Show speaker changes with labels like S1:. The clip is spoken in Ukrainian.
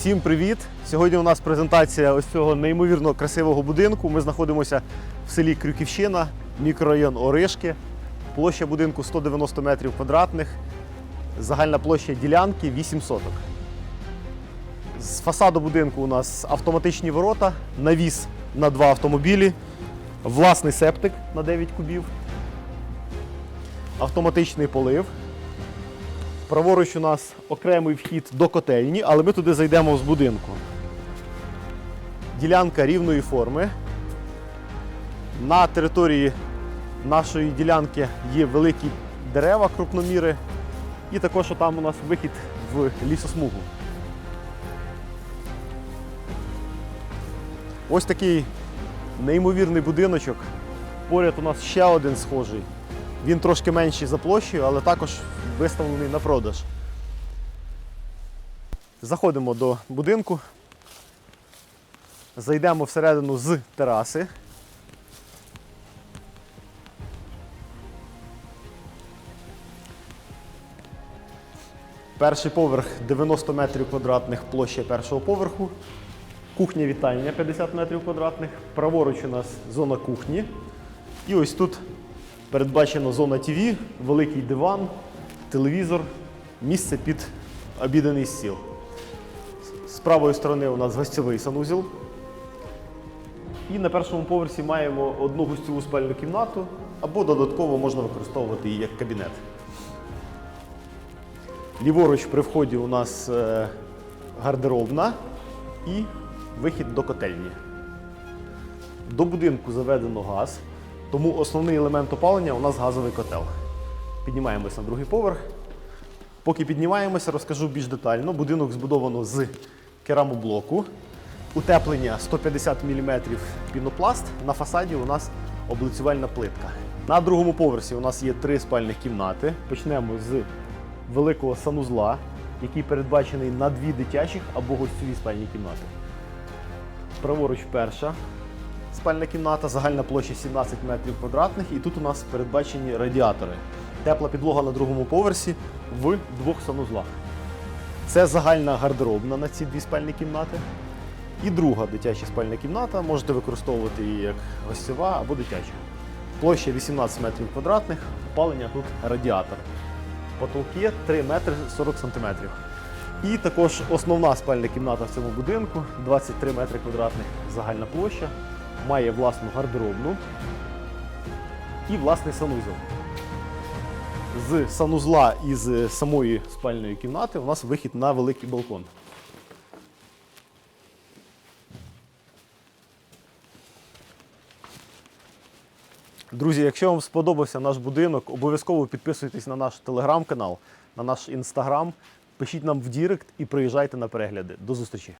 S1: Всім привіт! Сьогодні у нас презентація ось цього неймовірно красивого будинку. Ми знаходимося в селі Крюківщина, мікрорайон Оришки. Площа будинку 190 метрів квадратних, загальна площа ділянки 8 соток. З фасаду будинку у нас автоматичні ворота, навіс на два автомобілі, власний септик на 9 кубів, автоматичний полив. Праворуч у нас окремий вхід до котельні, але ми туди зайдемо з будинку. Ділянка рівної форми. На території нашої ділянки є великі дерева, крупноміри, і також там у нас вихід в лісосмугу. Ось такий неймовірний будиночок. Поряд у нас ще один схожий. Він трошки менший за площею, але також виставлений на продаж. Заходимо до будинку. Зайдемо всередину з тераси. Перший поверх 90 метрів квадратних площа першого поверху. Кухня вітальня 50 метрів квадратних. Праворуч у нас зона кухні. І ось тут передбачена зона ТВ, великий диван, телевізор, місце під обіденний стіл. З правої сторони у нас гостьовий санузел. І на першому поверсі маємо одну гостьову спальну кімнату, або додатково можна використовувати її як кабінет. Ліворуч при вході у нас е, гардеробна і вихід до котельні. До будинку заведено газ, тому основний елемент опалення у нас газовий котел. Піднімаємося на другий поверх. Поки піднімаємося, розкажу більш детально. Будинок збудовано з керамоблоку. Утеплення 150 мм пінопласт. На фасаді у нас облицювальна плитка. На другому поверсі у нас є три спальних кімнати. Почнемо з великого санузла, який передбачений на дві дитячих або гостьові спальні кімнати. Праворуч перша спальна кімната, загальна площа 17 метрів квадратних, і тут у нас передбачені радіатори. Тепла підлога на другому поверсі в двох санузлах. Це загальна гардеробна на ці дві спальні кімнати. І друга дитяча спальна кімната. Можете використовувати її як гостєва або дитяча. Площа 18 метрів квадратних, опалення тут радіатор. Потолки 3 метри 40 сантиметрів. І також основна спальна кімната в цьому будинку 23 метри квадратних загальна площа, має власну гардеробну і власний санузел. З санузла і з самої спальної кімнати у нас вихід на великий балкон. Друзі, якщо вам сподобався наш будинок, обов'язково підписуйтесь на наш телеграм-канал, на наш інстаграм, пишіть нам в Дірект і приїжджайте на перегляди. До зустрічі!